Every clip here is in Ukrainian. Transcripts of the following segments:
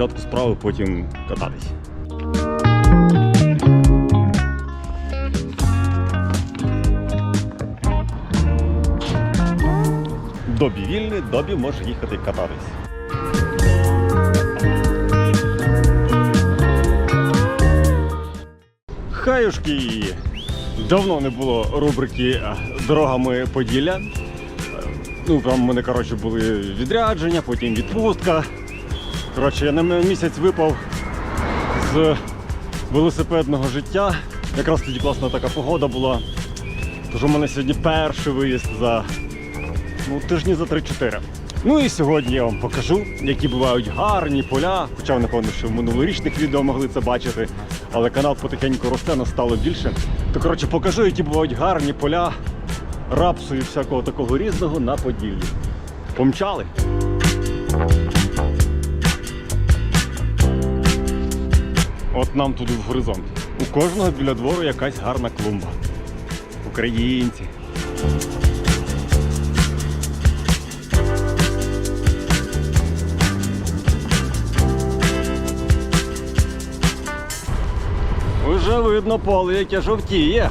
спочатку справи, потім кататись. Добі вільний, добі може їхати кататись. Хаюшки! Давно не було рубрики Дорогами Поділля. Ну, там в мене коротше, були відрядження, потім відпустка. Коротше, я на місяць випав з велосипедного життя. Якраз тоді класна така погода була. Тож у мене сьогодні перший виїзд за ну, тижні за 3-4. Ну і сьогодні я вам покажу, які бувають гарні поля. Хоча, напевно, що в минулорічних відео могли це бачити, але канал потихеньку росте, нас стало більше. То коротше покажу, які бувають гарні поля рапсу і всякого такого різного на Поділлі. Помчали! От нам туди в горизонт. У кожного біля двору якась гарна клумба. Українці. Уже видно поле, яке жовтіє.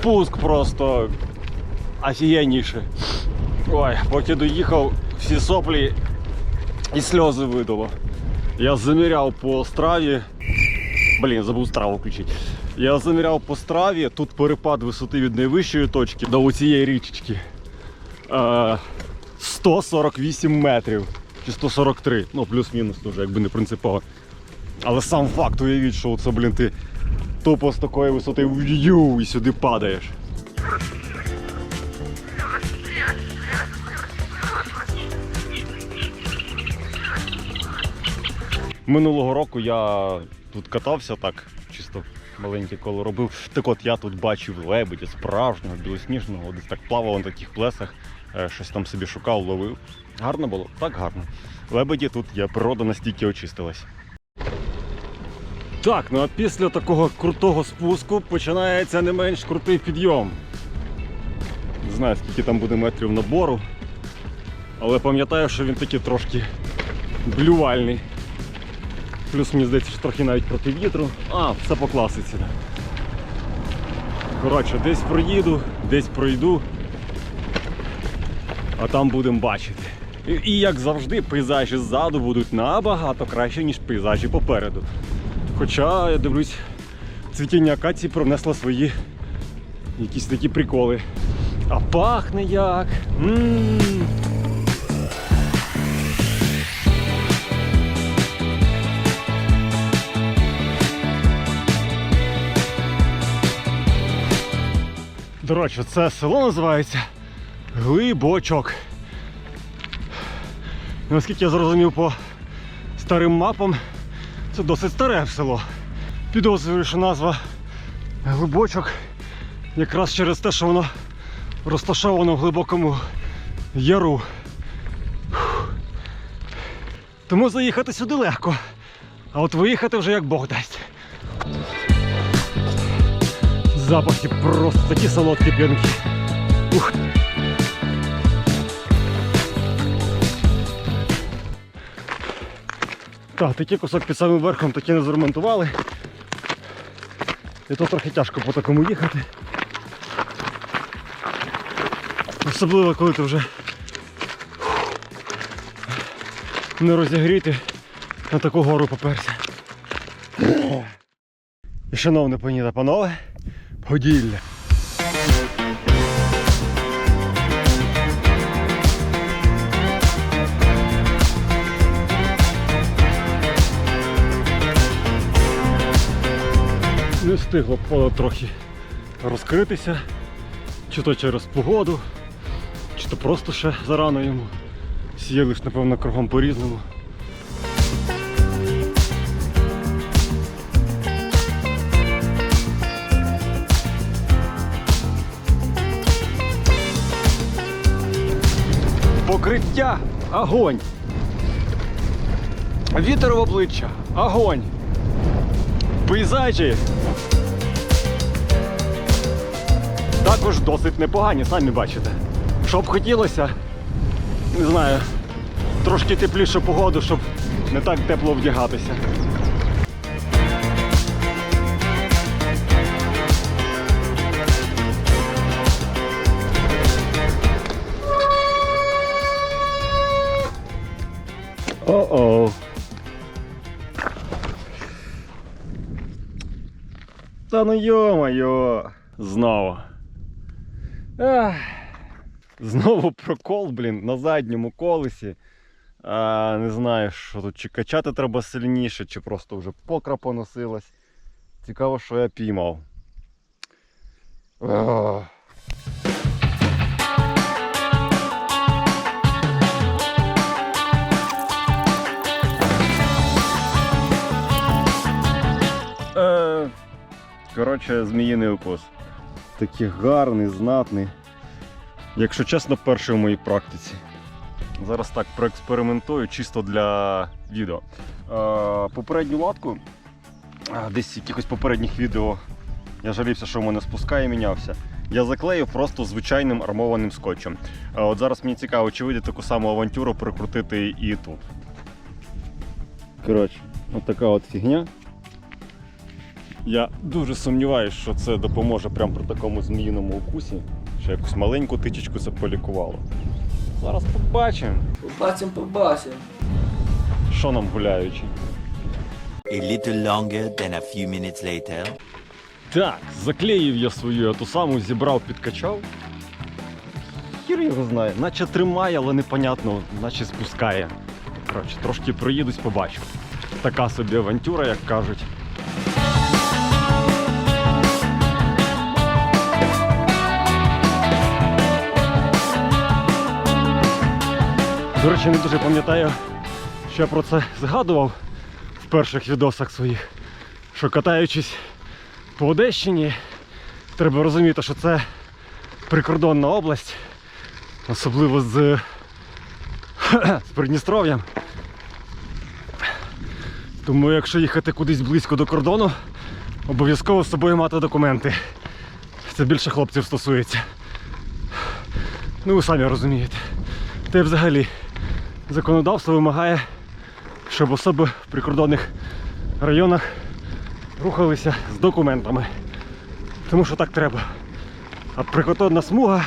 Спуск просто офігенніший. Ой, поки доїхав, всі соплі і сльози видало. Я заміряв по страві. Блін, забув страву включити. Я заміряв по страві, тут перепад висоти від найвищої точки до цієї річечки. Е, 148 метрів. Чи 143, ну плюс-мінус дуже, якби не принципово. Але сам факт уявіть, що це, блін, ти тупо з такої висоти в'ю, і сюди падаєш. Минулого року я тут катався так, чисто маленьке коло робив. Так от я тут бачив лебедя справжнього, білосніжного, десь так плавав на таких плесах, е, щось там собі шукав, ловив. Гарно було? Так гарно. Лебеді тут є, природа настільки очистилась. Так, ну а після такого крутого спуску починається не менш крутий підйом. Не знаю, скільки там буде метрів набору, але пам'ятаю, що він такий трошки блювальний. Плюс мені здається, що трохи навіть проти вітру. А, все по класиці. Коротше, десь проїду, десь пройду, а там будемо бачити. І, і як завжди, пейзажі ззаду будуть набагато краще, ніж пейзажі попереду. Хоча я дивлюсь, цвітіння акації привнесло свої якісь такі приколи. А пахне як. До речі, це село називається Глибочок. Наскільки я зрозумів по старим мапам, це досить старе село. Підозрюю, що назва Глибочок якраз через те, що воно розташовано в глибокому яру. Тому заїхати сюди легко, а от виїхати вже як Бог дасть. Запахи просто такі солодкі п'янки. Ух. Так, такий кусок під самим верхом таки не заремонтували. І то трохи тяжко по такому їхати. Особливо коли ти вже не розігріти на таку гору поперся. І шановне пані та панове, Поділля. Не встигло поле трохи розкритися, чи то через погоду, чи то просто ще зарано йому. Сіяли напевно, кругом по-різному. Покриття огонь. Вітер в обличчя, огонь. Пейзажі. Також досить непогані, самі бачите. Що б хотілося, не знаю, трошки тепліше погоду, щоб не так тепло вдягатися. О-о. Та ну йо-моє. Знову. Ах. Знову прокол, блін, на задньому колесі. А, не знаю, що тут, чи качати треба сильніше, чи просто вже покра поносилась. Цікаво, що я піймав. Ах. Е, Коротше, зміїний укус. Такий гарний, знатний. Якщо чесно, перший у моїй практиці. Зараз так проекспериментую чисто для відео. Е, попередню латку, десь в якихось попередніх відео я жалівся, що в мене спускає і мінявся. Я заклеїв просто звичайним армованим скотчем. От зараз мені цікаво, чи вийде таку саму авантюру прикрутити і тут. Коротше, от така от фігня. Я дуже сумніваюся, що це допоможе прямо при такому зміїному укусі. Що якусь маленьку тичечку це полікувало. Зараз побачимо, Побачим, побачим. що нам гуляючи. A little longer than a few minutes later. Так, заклеїв я свою ту саму, зібрав, підкачав. Хір його знає, наче тримає, але непонятно, наче спускає. Коротше, трошки проїдусь, побачу. Така собі авантюра, як кажуть. До речі, не дуже пам'ятаю, що я про це згадував в перших відосах своїх, що катаючись по Одещині, треба розуміти, що це прикордонна область, особливо з, з Придністров'ям. Тому якщо їхати кудись близько до кордону, обов'язково з собою мати документи. Це більше хлопців стосується. Ну ви самі розумієте. Та й взагалі законодавство вимагає, щоб особи в прикордонних районах рухалися з документами. Тому що так треба. А прикордонна смуга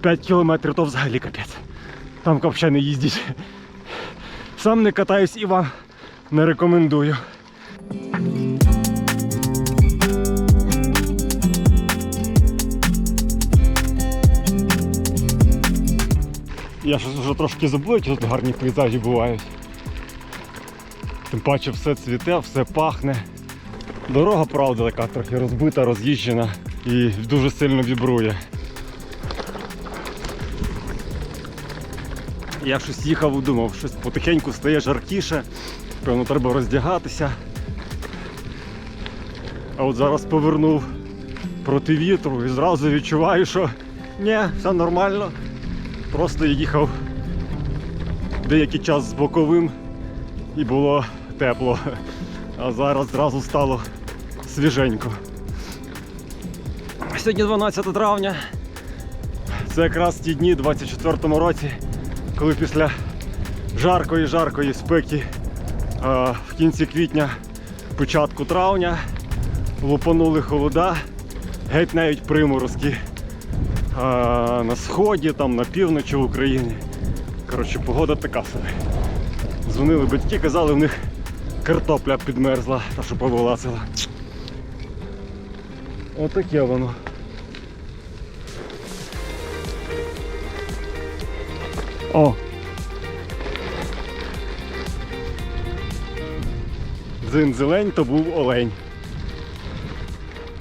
5 кілометрів то взагалі капець. Там взагалі не їздить. Сам не катаюсь і вам не рекомендую. Я щось вже трошки забув, які тут гарні пейзажі бувають. Тим паче все цвіте, все пахне. Дорога, правда, така трохи розбита, роз'їжджена і дуже сильно вібрує. Я щось їхав і думав, щось потихеньку стає жаркіше, певно, треба роздягатися. А от зараз повернув проти вітру і зразу відчуваю, що ні, все нормально. Просто їхав деякий час з боковим і було тепло. А зараз зразу стало свіженько. Сьогодні 12 травня. Це якраз ті дні, 24-му році, коли після жаркої жаркої спеки в кінці квітня, початку травня лупанули холода, геть навіть приморозки а, на сході, там на півночі України. Коротше, погода така собі. Дзвонили батьки, казали, в них картопля підмерзла, та що повилазила. Отаке воно. О! Дзин-зелень то був олень.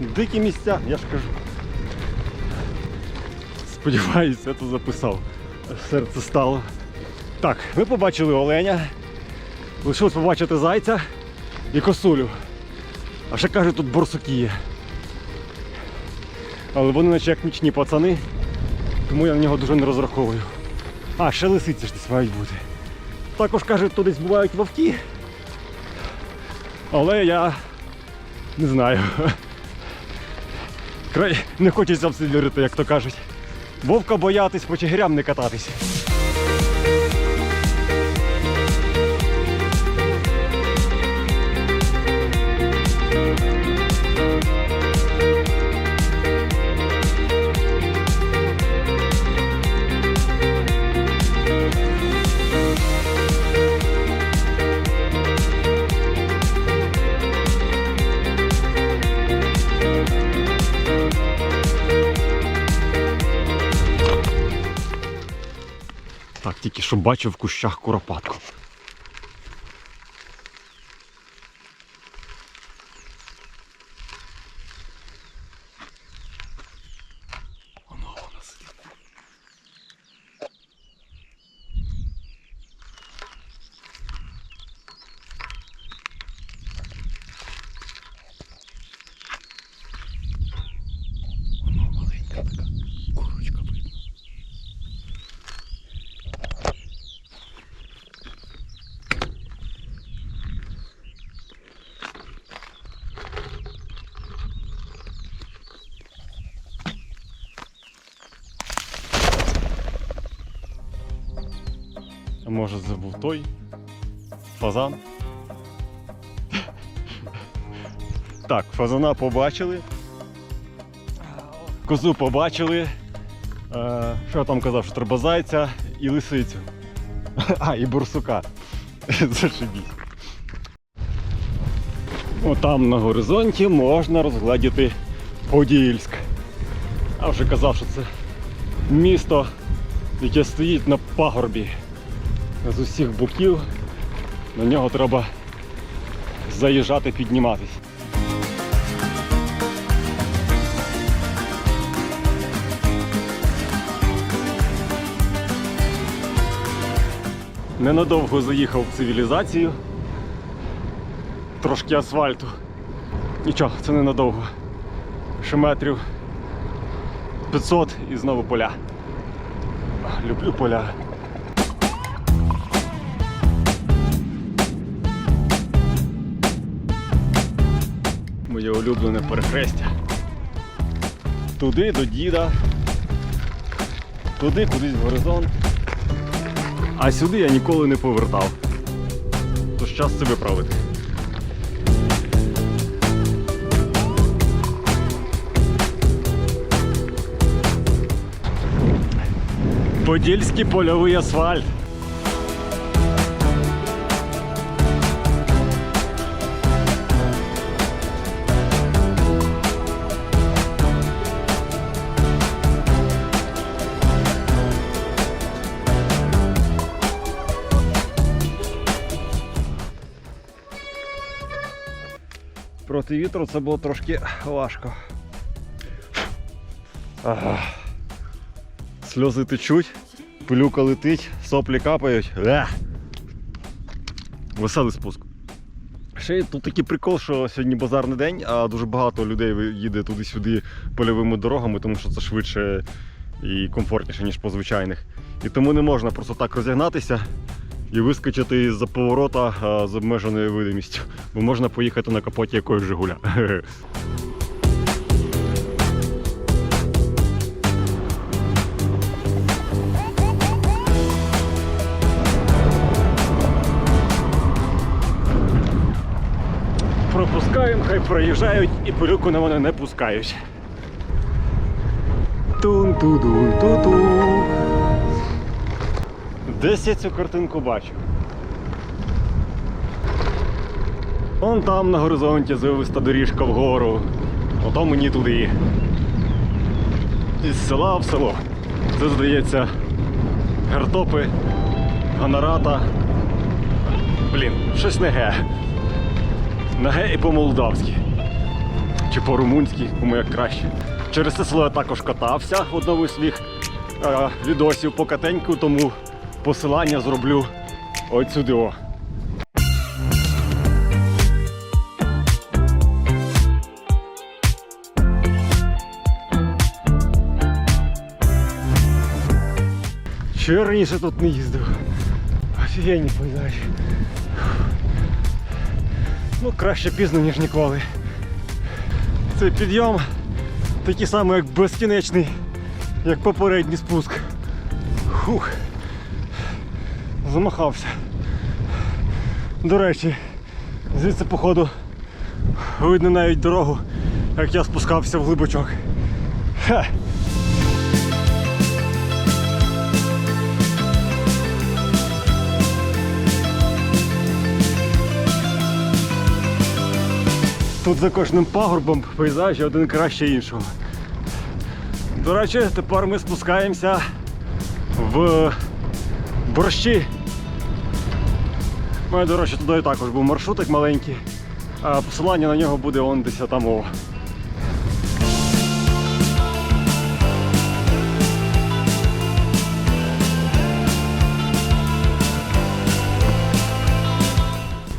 Дикі місця, я ж кажу. Сподіваюся, я то записав. Серце стало. Так, ми побачили оленя. Лишилось побачити зайця і косулю. А ще кажуть, тут борсуки є. Але вони наче як нічні пацани, тому я на нього дуже не розраховую. А, ще лисиці ж десь мають бути. Також кажуть, тут десь бувають вовки. Але я Не знаю. Край не хочеться в це вірити, як то кажуть. Вовка боятись, по чигирям не кататись. Тільки що бачив в кущах куропатку. Може це був той фазан? Так, фазана побачили. Козу побачили. Е, що я там казав, що треба зайця і лисицю. А, і бурсука. Зашибіть. Отам на горизонті можна розгледіти Подільськ. Я вже казав, що це місто, яке стоїть на пагорбі з усіх боків. На нього треба заїжджати, підніматись. Ненадовго заїхав в цивілізацію. Трошки асфальту. Нічого, це ненадовго. Ще метрів 500 і знову поля. Люблю поля. Моє улюблене перехрестя. Туди до діда. Туди кудись в горизонт. А сюди я ніколи не повертав. Тож час це виправити. Подільський польовий асфальт. Проти вітру це було трошки важко. Ага. Сльози течуть, пилюка летить, соплі капають. Ех. Веселий спуск. Ще тут такий прикол, що сьогодні базарний день, а дуже багато людей їде туди-сюди польовими дорогами, тому що це швидше і комфортніше, ніж по звичайних. І тому не можна просто так розігнатися і вискочити з-за поворота з обмеженою видимістю, бо можна поїхати на капоті якоїсь Жигуля. Пропускаємо, хай проїжджають і пилюку на мене не пускають. тун-ту-ду, ту-ту. Десь я цю картинку бачу. Вон там на горизонті звивиста доріжка вгору. Ото мені туди. Із села в село. Це здається гартопи, гонората. Блін, щось не ге. На ге і по-молдавськи. Чи по-румунськи, кому як краще. Через це село я також катався в одному з своїх е, відосів покатеньку, тому посилання зроблю от сюди. О. Що раніше тут не їздив? Офігенні пейзажі. Ну, краще пізно, ніж ніколи. Цей підйом такий самий, як безкінечний, як попередній спуск. Фух. Замахався. До речі, звідси, походу, видно навіть дорогу, як я спускався в глибочок. Ха. Тут за кожним пагорбом пейзажі один краще іншого. До речі, тепер ми спускаємося в борщі. Мене, до речі, туди також був маршрутик маленький, а посилання на нього буде он десь там. о.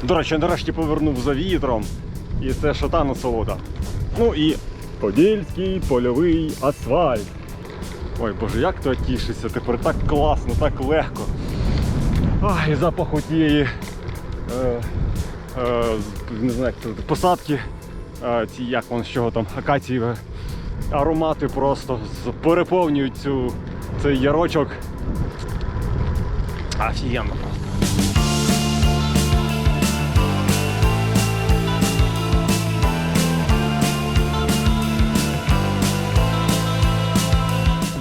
До речі, я нарешті повернув за вітром. І це шата насолода. Ну і подільський польовий асфальт. Ой боже, як то тішиться, тепер так класно, так легко. І запаху тієї не знаю, як це, посадки, е, ці як воно з чого там, акацієве. Аромати просто переповнюють цю, цей ярочок. Офігенно просто.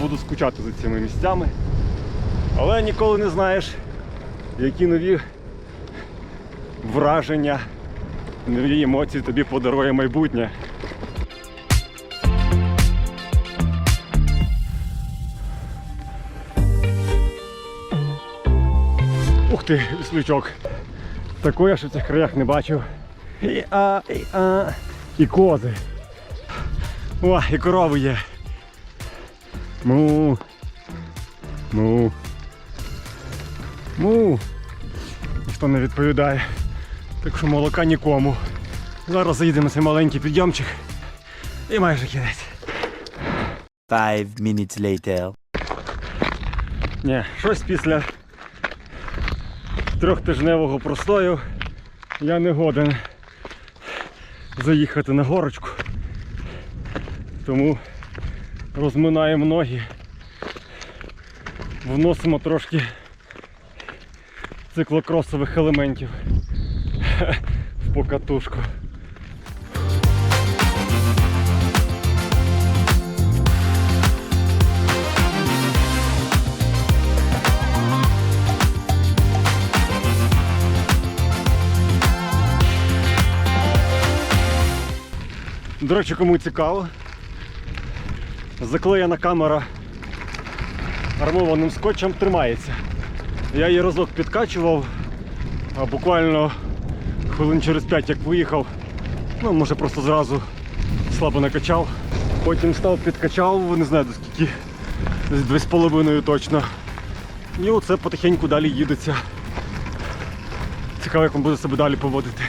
Буду скучати за цими місцями. Але ніколи не знаєш, які нові враження, нові емоції тобі подарує майбутнє. Ух ти, віслючок. Такого я ще в цих краях не бачив. І, а, і, а, і кози. О, і корови є. Му. Му. Му. Ніхто не відповідає. Так що молока нікому. Зараз заїдемо цей маленький підйомчик. І майже кінець. Five minutes later. Ні, щось після трьохтижневого простою я не годен заїхати на горочку. Тому розминаємо ноги, вносимо трошки циклокросових елементів в покатушку. До речі, кому цікаво, заклеєна камера армованим скотчем тримається. Я її разок підкачував, а буквально хвилин через 5 як виїхав, ну може просто зразу слабо накачав. Потім став підкачав, не знаю до скільки, десь 2,5 точно. І оце потихеньку далі їдеться. Цікаво, як він буде себе далі поводити.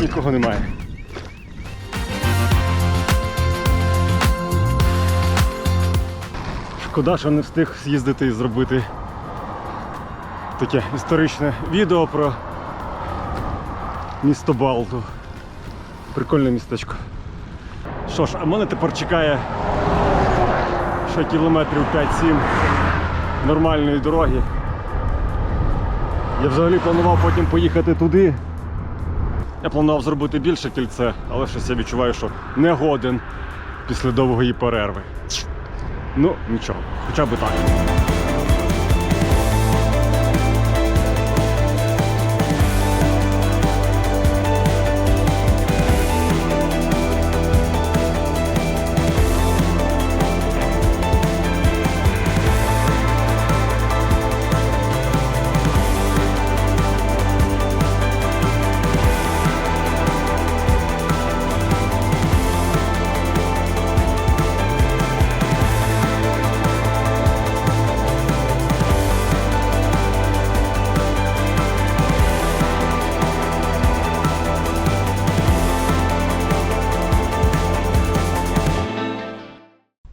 Нікого немає. Шкода, що не встиг з'їздити і зробити таке історичне відео про місто Балту. Прикольне містечко. Що ж, а мене тепер чекає ще кілометрів 5-7 нормальної дороги. Я взагалі планував потім поїхати туди. Я планував зробити більше кільце, але щось я відчуваю, що не годен після довгої перерви. Ну, нічого, хоча б так.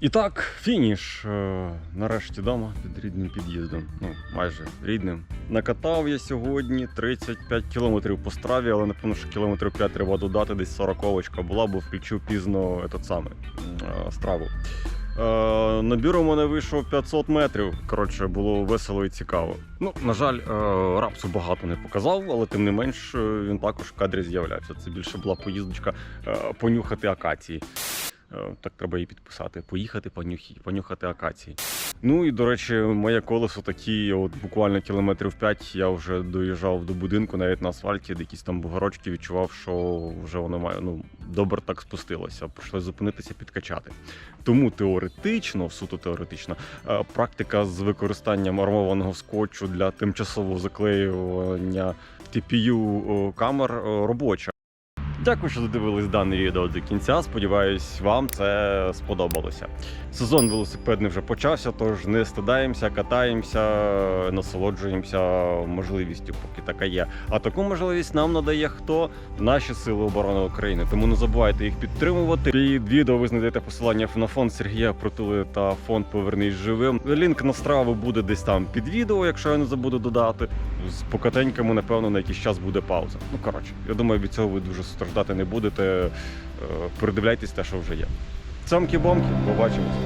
І так, фініш. Е, Нарешті вдома під рідним під'їздом. Ну, майже рідним. Накатав я сьогодні 35 кілометрів по страві, але напевно, що кілометрів 5 треба додати, десь 40 була, бо включив пізно этот самий, е, страву. Е, набір у мене вийшов 500 метрів. Коротше, було весело і цікаво. Ну, на жаль, е, рапсу багато не показав, але тим не менш він також в кадрі з'являвся. Це більше була поїздочка понюхати акації. Е, Так треба її підписати. Поїхати понюхи, понюхати акації. Ну і до речі, моє колесо такі, от буквально кілометрів 5 я вже доїжджав до будинку, навіть на асфальті, де якісь там бугорочки відчував, що вже воно має ну добре так спустилося. Прийшлося зупинитися, підкачати. Тому теоретично, суто теоретично, е, практика з використанням армованого скотчу для тимчасового заклеювання TPU камер е, робоча. Дякую, що додивились дане відео до кінця. Сподіваюсь, вам це сподобалося. Сезон велосипедний вже почався, тож не стидаємося, катаємося, насолоджуємося можливістю, поки така є. А таку можливість нам надає хто наші сили оборони України. Тому не забувайте їх підтримувати. Під відео ви знайдете посилання на фонд Сергія Притули та фонд Повернись живим. Лінк на страву буде десь там під відео, якщо я не забуду додати. З покатеньками, напевно, на якийсь час буде пауза. Ну коротше, я думаю, від цього ви дуже страждати не будете. Придивляйтесь те, що вже є. Цьомки-бомки, побачимось.